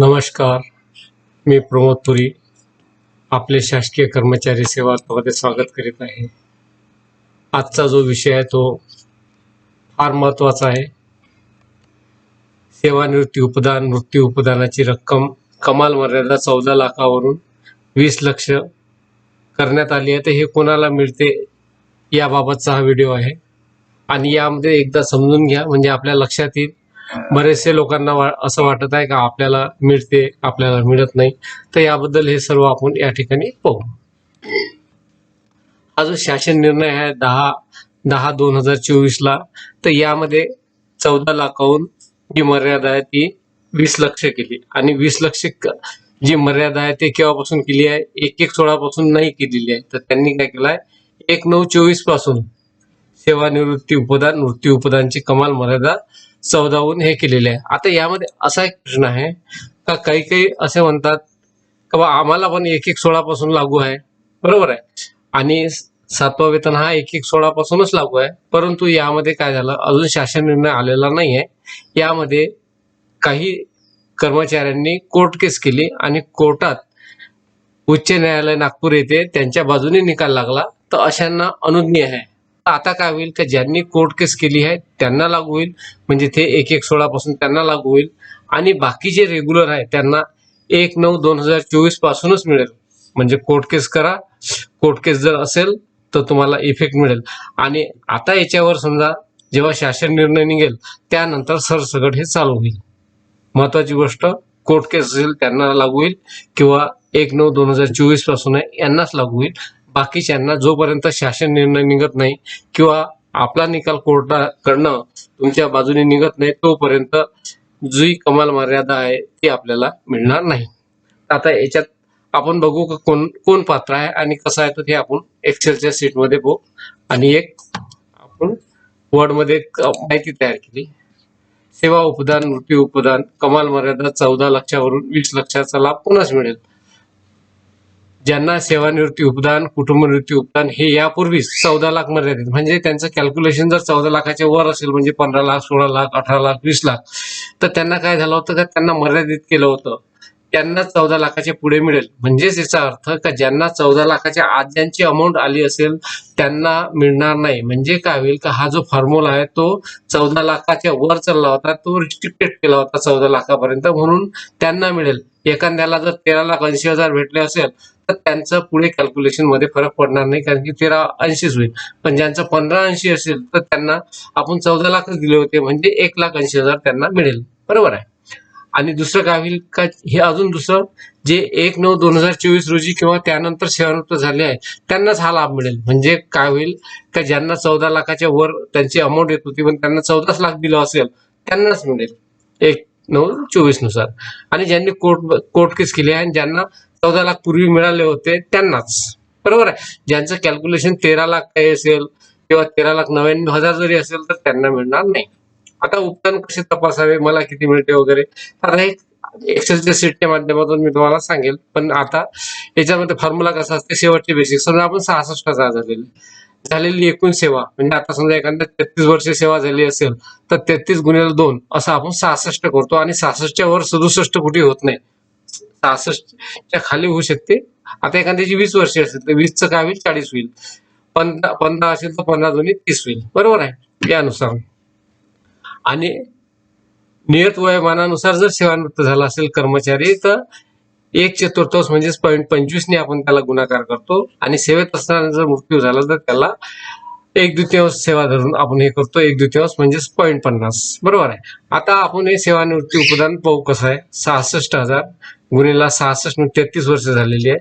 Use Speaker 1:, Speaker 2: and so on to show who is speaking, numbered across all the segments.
Speaker 1: नमस्कार. मी प्रमोद पुरी आपले शासकीय कर्मचारी सेवा मध्ये स्वागत करीत आहे. आजचा जो विषय आहे तो फार महत्त्वाचा आहे. सेवानिवृत्ती उपदान मृत्यू उपदानाची रक्कम कमाल मर्यादा चौदा लाखावरून वीस लक्ष करण्यात आली आहे. तर हे कोणाला मिळते याबाबतचा हा व्हिडिओ आहे. आणि यामध्ये एकदा समजून घ्या म्हणजे आपल्या लक्षात येईल बरेचसे लोकांना असं वाटत आहे का आपल्याला मिळते आपल्याला मिळत नाही. तर याबद्दल हे सर्व आपण या ठिकाणी पाहू. हा जो शासन निर्णय आहे दहा दहा दोन हजार चोवीसला. तर यामध्ये चौदा लाखाहून जी मर्यादा आहे ती वीस लक्ष केली. आणि वीस लक्ष जी मर्यादा आहे ते केव्हापासून केली आहे? एक एक सोळापासून नाही केलेली आहे. तर त्यांनी काय केलं आहे एक नऊ चोवीसपासून सेवानिवृत्ती उपदान मृत्यू उपदानची कमाल मर्यादा चौदाहून हे केलेले आहे. आता यामध्ये असा एक प्रश्न आहे का काही काही असे म्हणतात का बा आम्हाला पण एक एक सोळापासून लागू आहे. बरोबर आहे. आणि सातवा वेतन हा एक एक सोळापासूनच लागू आहे. परंतु यामध्ये काय झालं? अजून शासन निर्णय आलेला नाही आहे यामध्ये काही कर्मचाऱ्यांनी कोर्ट केस केली आणि कोर्टात उच्च न्यायालय नागपूर येथे त्यांच्या बाजूने निकाल लागला. तर अशांना अनुज्ञ आहे. आता काय होईल का ज्यांनी कोर्ट केस केली आहे त्यांना लागू होईल. म्हणजे ते एक एक सोळा पासून त्यांना लागू होईल. आणि बाकी जे रेग्युलर आहे त्यांना एक नऊ दोन हजार चोवीस पासूनच मिळेल. म्हणजे कोर्ट केस करा. कोर्ट केस जर असेल तर तुम्हाला इफेक्ट मिळेल. आणि आता याच्यावर समजा जेव्हा शासन निर्णय निघेल त्यानंतर सरसगट हे चालू होईल. महत्वाची गोष्ट कोर्ट केस असेल त्यांना लागू होईल. किंवा एक नऊ दोन हजार चोवीसपासून आहे यांनाच लागू होईल. बाकीच्यांना जोपर्यंत शासन निर्णय निघत नाही किंवा आपला निकाल कोर्टाकडनं तुमच्या बाजूने निघत नाही तोपर्यंत जी कमाल मर्यादा आहे ती आपल्याला मिळणार नाही. आता याच्यात आपण बघू का कोण कोण पात्र आहे आणि कसं आहे तर ते आपण एक्सेलच्या सीटमध्ये बघू. आणि एक आपण वर्डमध्ये एक माहिती तयार केली. सेवा उपदान मृत्यू उपदान कमाल मर्यादा चौदा लक्षावरून वीस लक्षाचा लाभ पुन्हाच मिळेल. ज्यांना सेवानिवृत्ती उपदान कुटुंब निवृत्ती उपदान हे यापूर्वीच चौदा लाख मर्यादित म्हणजे त्यांचं कॅल्क्युलेशन जर चौदा लाखाच्या वर असेल म्हणजे पंधरा लाख सोळा लाख अठरा लाख वीस लाख तर त्यांना काय झालं होतं का? त्यांना मर्यादित केलं होतं. त्यांना चौदा लाखाच्या पुढे मिळेल. म्हणजेच याचा अर्थ का ज्यांना चौदा लाखाच्या आत ज्यांची अमाऊंट आली असेल त्यांना मिळणार नाही. म्हणजे काय होईल का हा जो फॉर्म्युला आहे तो चौदा लाखाच्या वर चालला होता तो रिस्ट्रिक्टेड केला होता चौदा लाखापर्यंत. म्हणून त्यांना मिळेल. एखाद्याला जर तेरा लाख ऐंशी हजार भेटले असेल तर त्यांचं पुढे कॅल्क्युलेशनमध्ये फरक पडणार नाही कारण की तेरा ऐंशीच होईल. पण ज्यांचं पंधरा ऐंशी असेल तर त्यांना आपण चौदा लाखच दिले होते म्हणजे एक लाख ऐंशी हजार त्यांना मिळेल. बरोबर आहे? आणि दुसरं काय होईल का हे अजून दुसरं जे एक नऊ दोन हजार चोवीस रोजी किंवा त्यानंतर सेवानिवृत्त झाले आहे त्यांनाच हा लाभ मिळेल. म्हणजे काय होईल का ज्यांना चौदा लाखाच्या वर त्यांची अमाऊंट येत होती पण त्यांना चौदाच लाख दिलं असेल त्यांनाच मिळेल. एक नऊ चोवीसनुसार. आणि ज्यांनी कोर्ट कोर्ट केस केली आहे आणि ज्यांना चौदा लाख पूर्वी मिळाले होते त्यांनाच. बरोबर आहे? ज्यांचं कॅल्क्युलेशन तेरा लाख काही असेल किंवा तेरा लाख नव्याण्णव हजार जरी असेल तर त्यांना मिळणार नाही. आता उत्पन्न कसे तपासावे मला किती मिळते वगैरे? आता हे एक्सेलच्या सीटच्या माध्यमातून मी तुम्हाला सांगेल. पण आता याच्यामध्ये फॉर्म्युला कसा असते शेवटचे बेसिक समजा आपण सहासष्ट हजार झालेले. झालेली एकूण सेवा म्हणजे आता समजा एखाद्या तेहतीस वर्ष सेवा झाली असेल तर तेहतीस गुन्ह्याला दोन असं आपण सहासष्ट करतो. आणि सहासष्टच्या वर सदुसष्ट कुठे होत नाही. सहासष्टच्या खाली होऊ शकते. आता एखाद्याची वीस वर्ष असेल तर वीसचं काय होईल? चाळीस होईल. पंधरा पंधरा असेल तर पंधरा दोन्ही तीस होईल. बरोबर आहे? यानुसार. आणि नियत वयोमानानुसार जर सेवानिवृत्त झाला असेल कर्मचारी तर एक चतुर्थांश म्हणजेच पॉईंट पंचवीसने आपण त्याला गुणाकार करतो. आणि सेवेत असताना जर मृत्यू झाला तर त्याला एक द्वितीयांश सेवा धरून आपण हे करतो. एक द्वितीयांश म्हणजेच पॉईंट पन्नास. बरोबर आहे? आता आपण हे सेवानिवृत्ती उपदान पाहू कसं आहे? सहासष्ट हजार गुन्हेला सहासष्ट तेहतीस वर्ष झालेली आहे.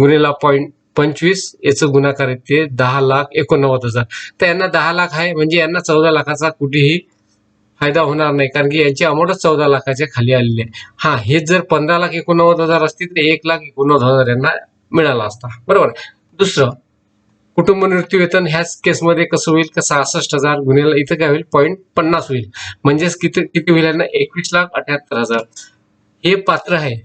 Speaker 1: गुन्हेला पॉईंट पंचवीस याचं गुणाकार येते दहा लाख एकोणनव्वद हजार. तर यांना दहा लाख आहे म्हणजे यांना चौदा लाखाचा कुठेही फायदा होणार नाही. कारण की यांची अमाऊंटच चौदा लाखाच्या खाली आलेली आहे. हा हे जर पंधरा लाख एकोणनव्वद हजार असतील तर एक लाख एकोणनव्वद हजार यांना मिळाला असता. बरोबर? दुसरं कुटुंब निवृत्ती वेतन ह्याच केसमध्ये कसं होईल? का सहासष्ट हजार गुन्ह्याला इथं काय होईल? पॉईंट पन्नास होईल. म्हणजेच किती किती होईल यांना? एकवीस लाख अठ्याहत्तर हजार. हे पात्र आहे.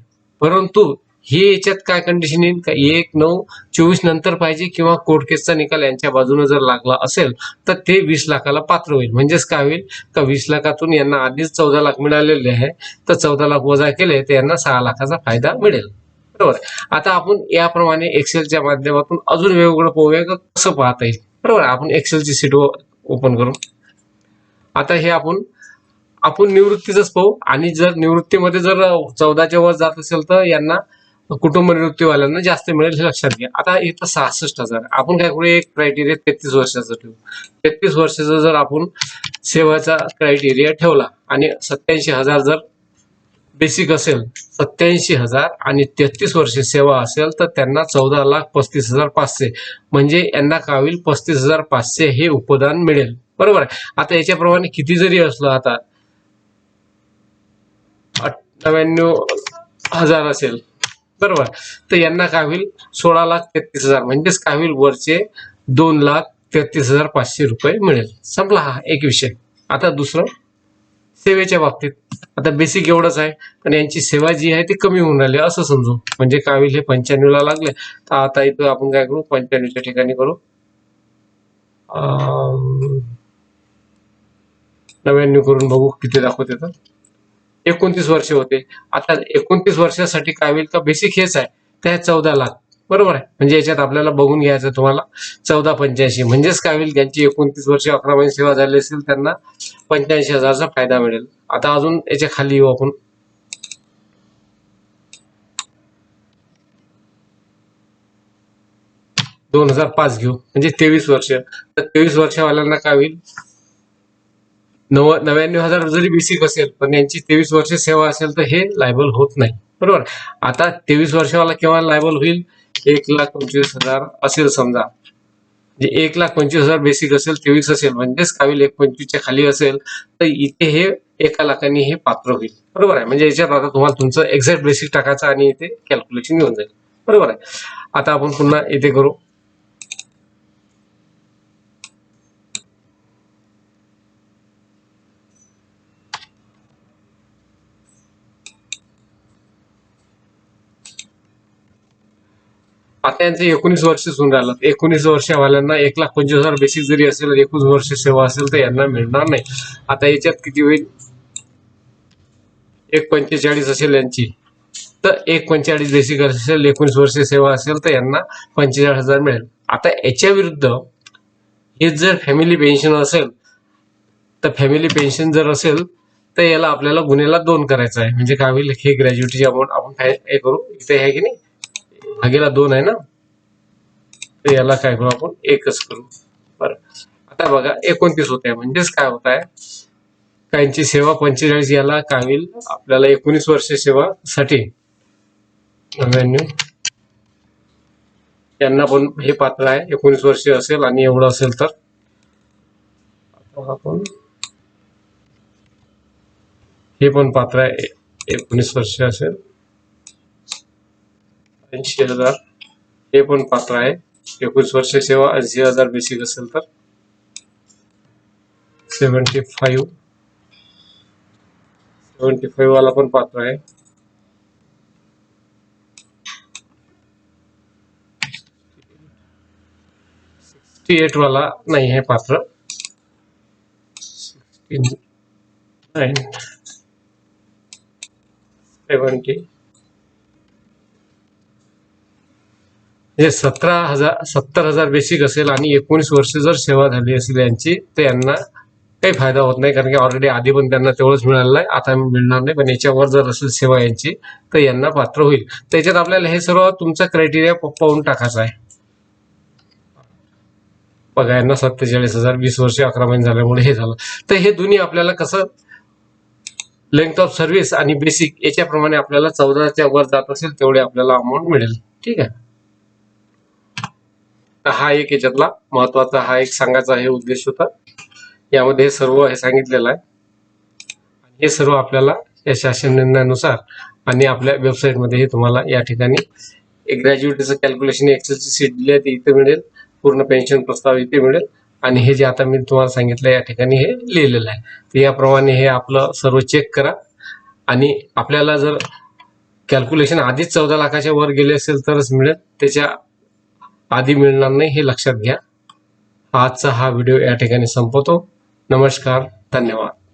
Speaker 1: परंतु हे याच्यात काय कंडिशन येईल? का एक नऊ चोवीस नंतर पाहिजे किंवा कोर्ट केसचा निकाल यांच्या बाजूने जर लागला असेल तर ते वीस लाखाला पात्र होईल. म्हणजेच काय होईल? का वीस लाखातून यांना आधीच चौदा लाख मिळालेले आहे तर चौदा लाख वजा केले तर यांना सहा लाखाचा फायदा मिळेल. बरोबर? आता आपण याप्रमाणे एक्सेलच्या माध्यमातून अजून वेगवेगळं पाहूया का कसं पाहता येईल? बरोबर? आपण एक्सेलची सीट ओपन करू. आता हे आपण आपण निवृत्तीच पाहू. आणि जर निवृत्तीमध्ये जर चौदाच्या वर जात असेल तर यांना कुटुंब निवृत्तीवाल्यांना जास्त मिळेल हे लक्षात घ्या. आता इथं सहासष्ट हजार. आपण काय करू एक क्रायटेरिया तेहतीस वर्षाचा ठेवू. तेहतीस वर्षाचा जर आपण सेवाचा क्रायटेरिया ठेवला आणि सत्याऐंशी हजार जर बेसिक असेल सत्याऐंशी हजार आणि तेहतीस वर्षे सेवा असेल तर त्यांना चौदा लाख पस्तीस हजार पाचशे. म्हणजे यांना का होईल? पस्तीस हजार पाचशे हे उपदान मिळेल. बरोबर आहे? आता याच्याप्रमाणे किती जरी असलं आता अठ्ठाव्याण्णव हजार असेल बरोबर. तर यांना काय होईल? सोळा लाख तेहतीस हजार म्हणजेच काय होईल? वरचे दोन लाख तेहतीस हजार पाचशे रुपये मिळेल. संपला हा एक विषय. आता दुसरं सेवेच्या बाबतीत. आता बेसिक एवढंच आहे पण यांची सेवा जी आहे ती कमी होऊन राहिली. असं समजू. म्हणजे काय होईल? हे पंच्याण्णवला लागले. तर आता इथं आपण काय करू? पंच्याण्णवच्या ठिकाणी करू. नव्याण्णव करून बघू किती दाखवते तर. एकोणतीस वर्ष होते. आता एकोणतीस वर्षासाठी काय होईल का? बेसिक हेच आहे. त्या चौदा लाख. बरोबर आहे? म्हणजे याच्यात आपल्याला बघून घ्यायचं तुम्हाला. चौदा पंच्याऐंशी. म्हणजेच काय होईल? ज्यांची एकोणतीस वर्ष अकरा महिने सेवा झाली असेल त्यांना पंच्याऐंशी हजारचा फायदा मिळेल. आता अजून याच्या खाली येऊ आपण. दोन हजार पाच घेऊ. म्हणजे तेवीस वर्ष. तर तेवीस वर्षवाल्यांना काय होईल? नव नव्याण्णव हजार जरी बेसिक असेल पण यांची तेवीस वर्ष सेवा असेल तर हे लायबल होत नाही. बरोबर? आता तेवीस वर्षावाला केव्हा लायबल होईल? एक लाख पंचवीस हजार असेल समजा. जे एक लाख पंचवीस हजार बेसिक असेल तेवीस असेल म्हणजेच काय एक पंचवीसच्या खाली असेल तर इथे हे एका लाखांनी हे पात्र होईल. बरोबर आहे? म्हणजे याच्यात आता तुम्हाला तुमचं एक्झॅक्ट बेसिक टाकायचं आणि इथे कॅल्क्युलेशन येऊन जाईल. बरोबर आहे? आता आपण पुन्हा इथे करू. आता यांचं एकोणीस वर्ष होऊन राहिलं एकोणीस वर्षवाल्यांना एक लाख पंचवीस हजार बेसिक जरी असेल एकोणीस वर्ष सेवा असेल तर यांना मिळणार नाही. आता याच्यात किती होईल? एक पंचेचाळीस असेल यांची. तर एक पंचेचाळीस बेसिक असेल एकोणीस वर्ष सेवा असेल तर यांना पंचेचाळीस हजार मिळेल. आता याच्या विरुद्ध हे जर फॅमिली पेन्शन असेल तर फॅमिली पेन्शन जर असेल तर याला आपल्याला गुन्ह्याला दोन करायचं आहे. म्हणजे काय होईल? हे ग्रॅज्युएटीची अमाऊंट आपण काय हे करू. इथे आहे की नाही? भागेला दोन आहे ना? तर याला काय करू आपण? एकच करू. बरं. आता बघा एकोणतीस होत आहे म्हणजेच काय होत आहे काहींची सेवा पंचेचाळीस याला काय होईल आपल्याला एकोणीस वर्ष सेवा साठी नव्याण्णव यांना पण हे पात्र आहे. एकोणीस वर्ष असेल आणि एवढं असेल तर. आपण हे पण पात्र आहे. एकोणीस वर्ष असेल. ऐंशी हज़ार हे पण पात्र आहे एकोणीस वर्ष सेवा ऐंशी हज़ार बेसिक असेल तर सेवन्टी फाईव्ह सेवन्टी फाईव्ह वाला पण पात्र आहे सिक्स्टी एट वाला नाही आहे पात्र। नाईन सेवन्टी हे सतरा हजार सत्तर हजार बेसिक असेल आणि एकोणीस वर्ष जर सेवा झाली असेल यांची तर यांना काही फायदा होत नाही. कारण की ऑलरेडी आधी पण त्यांना तेवढंच मिळालं आहे आता मिळणार नाही. पण याच्यावर जर असेल सेवा यांची तर यांना पात्र होईल. त्याच्यात आपल्याला हे सर्व तुमचा क्रायटेरिया पाहून टाकायचा आहे. बघा यांना सत्तेचाळीस हजार वीस वर्ष अकरा महिने झाल्यामुळे हे झालं. तर हे दोन्ही आपल्याला कसं लेंथ ऑफ सर्व्हिस आणि बेसिक याच्याप्रमाणे आपल्याला चौदाच्या वर जात असेल तेवढे आपल्याला अमाऊंट मिळेल. ठीक आहे? हा एक याच्यातला महत्त्वाचा हा एक सांगायचा हे उद्देश होता. यामध्ये हे सर्व हे सांगितलेलं आहे. हे सर्व आपल्याला या शासन निर्णयानुसार आणि आपल्या वेबसाईटमध्ये हे तुम्हाला या ठिकाणी एक ग्रॅज्युएटीचं कॅल्क्युलेशन एक्सेलची सीट दिली आहे ती इथे मिळेल. पूर्ण पेन्शन प्रस्ताव इथे मिळेल. आणि हे जे आता मी तुम्हाला सांगितलं या ठिकाणी हे लिहिलेलं आहे. तर याप्रमाणे हे आपलं सर्व चेक करा. आणि आपल्याला जर कॅल्क्युलेशन आधीच चौदा लाखाच्या वर गेले असेल तरच मिळेल. त्याच्या आधी मिळणार नाही हे लक्षात घ्या. आजचा हा व्हिडिओ या ठिकाणी संपवतो. नमस्कार धन्यवाद.